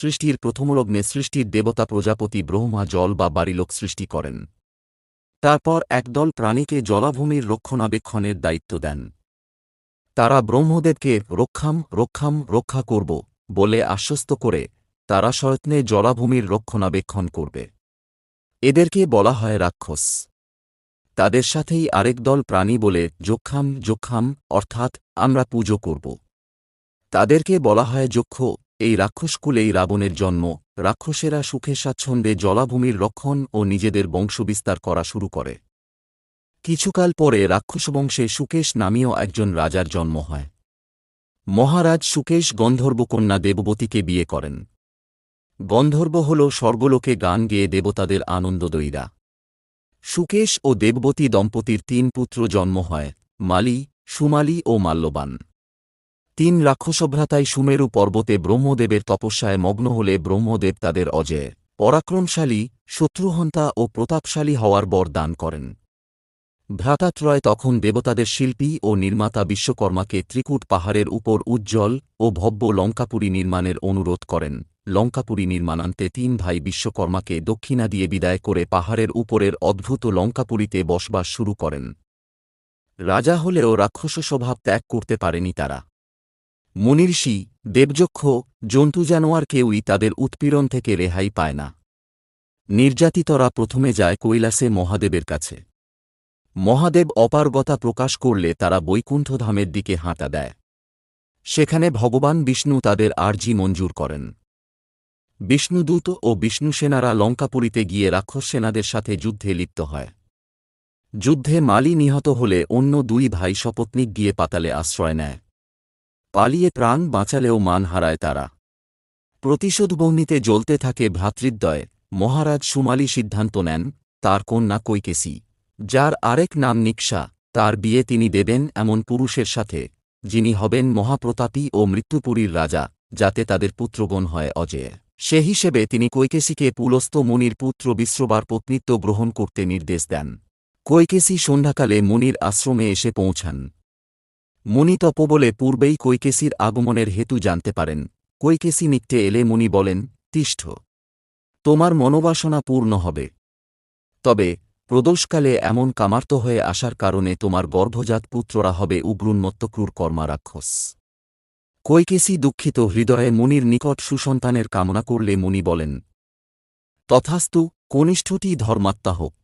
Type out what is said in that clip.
সৃষ্টির প্রথমলগ্নে সৃষ্টির দেবতা প্রজাপতি ব্রহ্মা জল বা বাড়িলোক সৃষ্টি করেন। তারপর একদল প্রাণীকে জলাভূমির রক্ষণাবেক্ষণের দায়িত্ব দেন। তারা ব্রহ্মদেবকে রক্ষাম রক্ষাম, রক্ষা করব বলে আশ্বস্ত করে তারা সয়ত্নে জলাভূমির রক্ষণাবেক্ষণ করবে। এদেরকে বলা হয় রাক্ষস। তাদের সাথেই আরেক দল প্রাণী বলে যক্ষাম যক্ষাম অর্থাৎ আমরা পুজো করব। তাদেরকে বলা হয় যক্ষ। এই রাক্ষসকুলেই রাবণের জন্ম, রাক্ষসেরা সুখে স্বাচ্ছন্দ্যে জলাভূমির রক্ষণ ও নিজেদের বংশবিস্তার করা শুরু করে। কিছুকাল পরে রাক্ষসবংশে সুকেশ নামীয় একজন রাজার জন্ম হয়। মহারাজ সুকেশ গন্ধর্বকন্যা দেববতীকে বিয়ে করেন। গন্ধর্ব হল স্বর্গলোকে গান গেয়ে দেবতাদের আনন্দদয়ীরা সুকেশ ও দেববতী দম্পতির তিন পুত্র জন্ম হয়, মালি, সুমালি ও মাল্যবান। তিন রাক্ষসভ্রাতায় সুমেরু পর্বতে ব্রহ্মদেবের তপস্যায় মগ্ন হলে ব্রহ্মদেব তাদের অজেয়, পরাক্রমশালী, শত্রুহন্তা ও প্রতাপশালী হওয়ার বর দান করেন। ভ্রাতাত্রয় তখন দেবতাদের শিল্পী ও নির্মাতা বিশ্বকর্মাকে ত্রিকূট পাহাড়ের উপর উজ্জ্বল ও ভব্য লঙ্কাপুরী নির্মাণের অনুরোধ করেন। লঙ্কাপুরী নির্মাণান্তে তিন ভাই বিশ্বকর্মাকে দক্ষিণা দিয়ে বিদায় করে পাহাড়ের উপরের অদ্ভুত লঙ্কাপুরীতে বসবাস শুরু করেন। রাজা হলেও রাক্ষস স্বভাব ত্যাগ করতে পারেনি তারা। মুনির্ষি দেবযক্ষ, জন্তু জানোয়ার কেউই তাদের উৎপীড়ন থেকে রেহাই পায় না। নির্যাতিতরা প্রথমে যায় কৈলাসে মহাদেবের কাছে। মহাদেব অপারগতা প্রকাশ করলে তারা বৈকুণ্ঠধামের দিকে হাঁটা দেয়। সেখানে ভগবান বিষ্ণু তাদের আর্জি মঞ্জুর করেন। বিষ্ণুদূত ও বিষ্ণুসেনারা লঙ্কাপুরীতে গিয়ে রাক্ষস সেনাদের সাথে যুদ্ধে লিপ্ত হয়। যুদ্ধে মালি নিহত হলে অন্য দুই ভাই সপত্নিক গিয়ে পাতালে আশ্রয় নেয়। পালিয়ে প্রাণ বাঁচালেও মান হারায় তারা। প্রতিশোধবহ্নিতে জ্বলতে থাকে ভ্রাতৃদ্বয়। মহারাজ সুমালি সিদ্ধান্ত নেন, তার কন্যা কৈকেসী, যার আরেক নাম নিক্সা তার বিয়ে তিনি দেবেন এমন পুরুষের সাথে, যিনি হবেন মহাপ্রতাপী ও মৃত্যুপুরীর রাজা, যাতে তাদের পুত্রগণ হয় অজেয়। সে হিসেবে তিনি কৈকেসীকে পুলস্ত মুনির পুত্র বিশ্রবার পত্নিত্ব গ্রহণ করতে নির্দেশ দেন। কৈকেসী সন্ধ্যাকালে মুনির আশ্রমে এসে পৌঁছান। মুনি তপ বলে পূর্বেই কৈকেসীর আগমনের হেতু জানতে পারেন। কৈকেসী নিত্যে এলে মুনি বলেন, তিষ্ঠ। তোমার মনোবাসনা পূর্ণ হবে। তবে, প্রদোষকালে এমন কামার্ত হয়ে আসার কারণে তোমার গর্ভজাত পুত্ররা হবে উগ্রুন্মত্তক্রুর কর্মারাক্ষস। কৈকেসী দুঃখিত হৃদয়ে মুনির নিকট সুসন্তানের কামনা করলে মুনি বলেন, তথাস্তু কনিষ্ঠটি ধর্মাত্মা হোক।